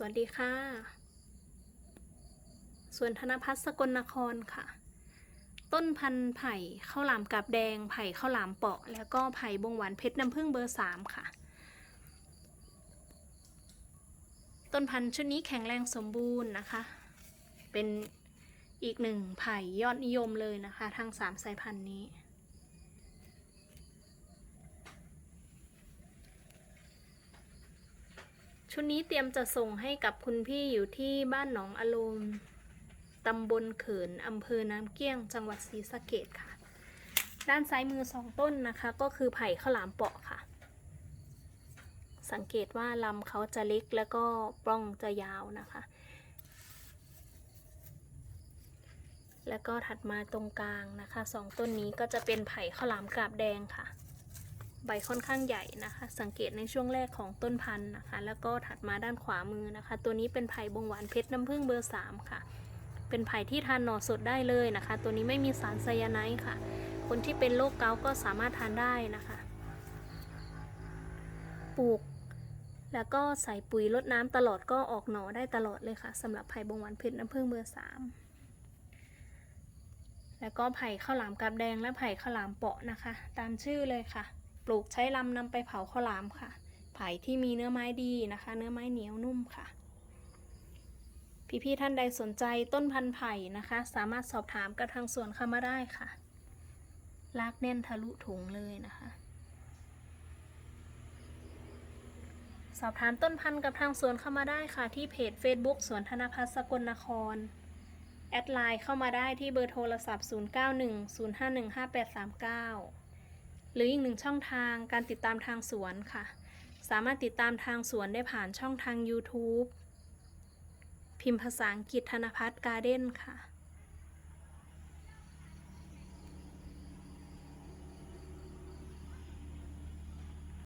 สวัสดีค่ะ ส่วนธนพัฒน์สกลนครค่ะ ต้นพันธุ์ไผ่ข้าวหลามกับแดง ไผ่ข้าวหลามเปาะ แล้วก็ไผ่บงหวานเพชรน้ำผึ้งเบอร์สามค่ะ ต้นพันธุ์ชุดนี้แข็งแรงสมบูรณ์นะคะ เป็นอีกหนึ่งไผ่ยอดนิยมเลยนะคะ ทั้งสามสายพันธุ์นี้ ชุดนี้เตรียมจะส่งให้กับคุณพี่อยู่ที่บ้านหนองอารมณ์ตำบลเขินอำเภอน้ำเกี้ยง จังหวัดศรีสะเกดค่ะ ด้านซ้ายมือสองต้นนะคะ ก็คือไผ่ข้าวหลามเปาะค่ะ สังเกตว่าลำเขาจะเล็กแล้วก็ปล้องจะยาวนะคะ แล้วก็ถัดมาตรงกลางนะคะสองต้นนี้ก็จะเป็นไผ่ข้าวหลามกราบแดงค่ะ ใบค่อนข้างใหญ่นะคะ สังเกตในช่วงแรกของต้นพันธุ์นะคะ แล้วก็ถัดมาด้านขวามือนะคะ ตัวนี้เป็นไผ่บงหวานเพชรน้ำผึ้งเบอร์สามค่ะ เป็นไผ่ที่ทานหน่อสดได้เลยนะคะ ตัวนี้ไม่มีสารไซยาไนด์ค่ะ คนที่เป็นโรคเกาต์ก็สามารถทานได้นะคะ ปลูก แล้วก็ใส่ปุ๋ยรดน้ำตลอดก็ออกหน่อได้ตลอดเลยค่ะสำหรับไผ่บงหวานเพชรน้ำผึ้งเบอร์สามแล้วก็ไผ่ข้าวหลามกาบแดงและไผ่ข้าวหลามเปาะนะคะ ตามชื่อเลยค่ะ ปลูกใช้ลำนำไปเผาข้าวหลามค่ะ ไผ่ที่มีเนื้อไม้ดีนะคะ เนื้อไม้เหนียวนุ่มค่ะ พี่ๆท่านใดสนใจต้นพันธุ์ไผ่นะคะ สามารถสอบถามกับทางสวนเข้ามาได้ค่ะลากแน่นทะลุถุงเลยนะคะ สอบถามต้นพันธุ์กับทางสวนเข้ามาได้ค่ะ ที่เพจ Facebook สวนธนพัฒน์สกลนคร แอดไลน์เข้ามาได้ที่เบอร์โทรศัพท์ 0910515839ห รืออีกหนึ่งช่องทางการติดตามทางสวนค่ะ สามารถติดตามทางสวนได้ผ่านช่องทาง YouTube พิมพ์ภาษาอังกฤษธนพัฒน์การ์เด้นค่ะ